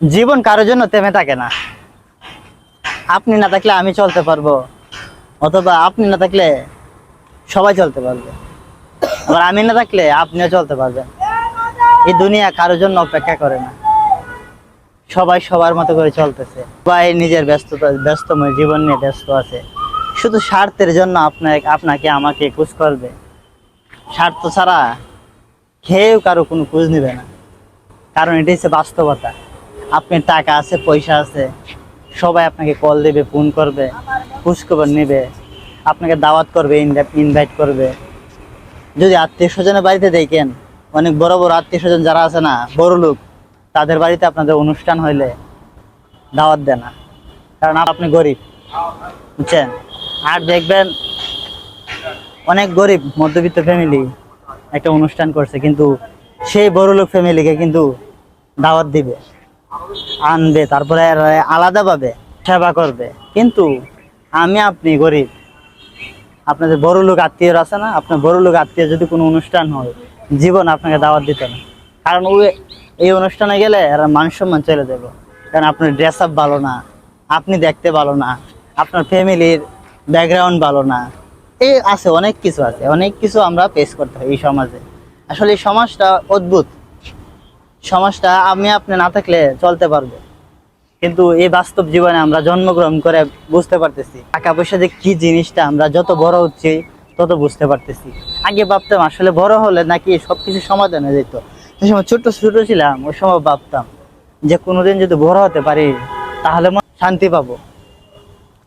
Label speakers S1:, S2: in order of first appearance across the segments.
S1: জীবন কারোর জন্য থেমে থাকে না। আপনি না থাকলে আমি চলতে পারব, অথবা আপনি না থাকলে সবাই চলতে পারবে। আবার আমি না থাকলে আপনিও চলতে পারবেন। এই দুনিয়া কারোর জন্য অপেক্ষা করে না। সবাই সবার মতো করে চলতেছে। সবাই নিজের ব্যস্ততা, ব্যস্তময় জীবন নিয়ে ব্যস্ত আছে। শুধু স্বার্থের জন্য আপনাকে আপনাকে আমাকে খোঁজ করবে। স্বার্থ ছাড়া খেয়েও কারও কোনো খোঁজ নেবে না। কারণ এটাই হচ্ছে বাস্তবতা। আপনার টাকা আছে, পয়সা আছে, সবাই আপনাকে কল দেবে ফোন করবে, খোঁজখবর নেবে, আপনাকে দাওয়াত করবে ইনভাইট করবে। যদি আত্মীয় স্বজনের বাড়িতে দেখেন, অনেক বড় বড় আত্মীয় স্বজন যারা আছে না, বড় লোক, তাদের বাড়িতে আপনাদের অনুষ্ঠান হইলে দাওয়াত দেয় না। কারণ আপনি গরিব, বুঝছেন? আর দেখবেন, অনেক গরিব, মধ্যবিত্ত ফ্যামিলি একটা অনুষ্ঠান করছে, কিন্তু সেই বড় লোক ফ্যামিলিকে কিন্তু দাওয়াত দিবে। আনবে, তারপরে আলাদাভাবে সেবা করবে। কিন্তু আমি আপনি গরিব। আপনাদের বড় লোক আত্মীয় আছে না? আপনার বড় লোক আত্মীয় যদি কোনো অনুষ্ঠান হয়, জীবন আপনাকে দাওয়াত দিত না। কারণ ও এই অনুষ্ঠানে গেলে এরা মান সম্মান চলে যাবে। কারণ আপনার ড্রেস আপ ভালো না, আপনি দেখতে ভালো না, আপনার ফ্যামিলির ব্যাকগ্রাউন্ড ভালো না। এই আছে, অনেক কিছু আছে। অনেক কিছু আমরা পেশ করতে হয় এই সমাজে। আসলে এই সমাজটা অদ্ভুত। সমাজটা আমি আপনি না থাকলে চলতে পারব। কিন্তু এই বাস্তব জীবনে আমরা জন্মগ্রহণ করে বুঝতে পারতেছি, টাকা পয়সা যে কি জিনিসটা আমরা যত বড় হচ্ছি তত বুঝতে পারতেছি। আগে ভাবতাম আসলে বড় হলে নাকি সবকিছু সমাধান হয়ে যেত। যে সময় ছোট্ট ছোট ছিলাম, ওই সময় ভাবতাম যে কোনোদিন যদি বড় হতে পারি, তাহলে শান্তি পাবো।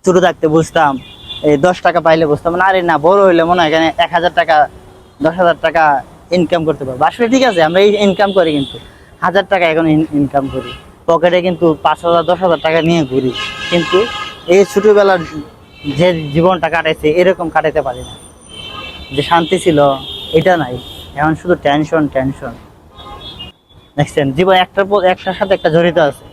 S1: ছোট থাকতে বুঝতাম, এই দশ টাকা পাইলে বুঝতাম, না আরে না, বড় হইলে মনে হয় এখানে এক হাজার টাকা, দশ হাজার টাকা ইনকাম করতে পারব। আসলে ঠিক আছে, আমরা এই ইনকাম করি কিন্তু। হাজার টাকা এখন ইনকাম করি। পকেটে কিন্তু পাঁচ হাজার, দশ হাজার টাকা নিয়ে ঘুরি। কিন্তু এই ছোটোবেলার যে জীবনটা কাটাইছে, এরকম কাটাইতে পারি না। যে শান্তি ছিল, এটা নাই। এখন শুধু টেনশন টেনশন দেখছেন জীবন একটার পর একটার সাথে একটা জড়িত আছে।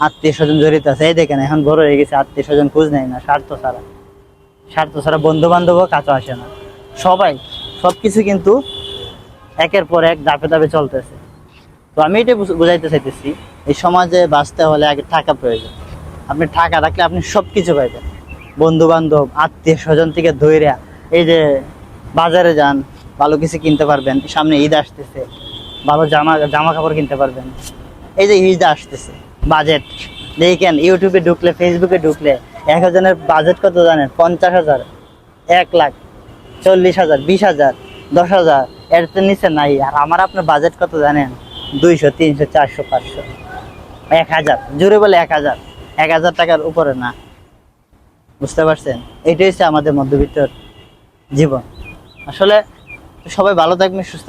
S1: আত্মীয় স্বজন জড়িত আছে। এই দেখেন, এখন বড় হয়ে গেছে, আত্মীয় স্বজন খোঁজ নেয় না, স্বার্থ ছাড়া। স্বার্থ ছাড়া বন্ধু বান্ধবও কাছে আসে না। সবাই সব কিছু কিন্তু একের পর এক ধাপে ধাপে চলতেছে। তো আমি এটা বুঝ- বুঝাইতে চাইতেছি, এই সমাজে বাঁচতে হলে আগে টাকা প্রয়োজন। আপনি টাকা রাখলে আপনি সব কিছু পাইবেন। বন্ধু বান্ধব আত্মীয় স্বজন থেকে ধৈর্য এই যে বাজারে যান, ভালো কিছু কিনতে পারবেন, সামনে ঈদ আসতেছে, ভালো জামা জামা কাপড় কিনতে পারবেন। এই যে ঈদ আসতেছে বাজেট দেখেন ইউটিউবে ঢুকলে ফেসবুকে ঢুকলে এক হাজারের বাজেট কত জানেন? পঞ্চাশ হাজার, এক লাখ, চল্লিশ হাজার, বিশ হাজার, দশ হাজার। এর নিচে নাই। আর আমার আপনার বাজেট কত জানেন? দুইশো, তিনশো, চারশো, পাঁচশো। এক হাজার। জোরে বলে এক হাজার। এক হাজার টাকার উপরে না। বুঝতে পারছেন? এটাই হচ্ছে আমাদের মধ্যবিত্তর জীবন। আসলে সবাই ভালো থাকবেন, সুস্থ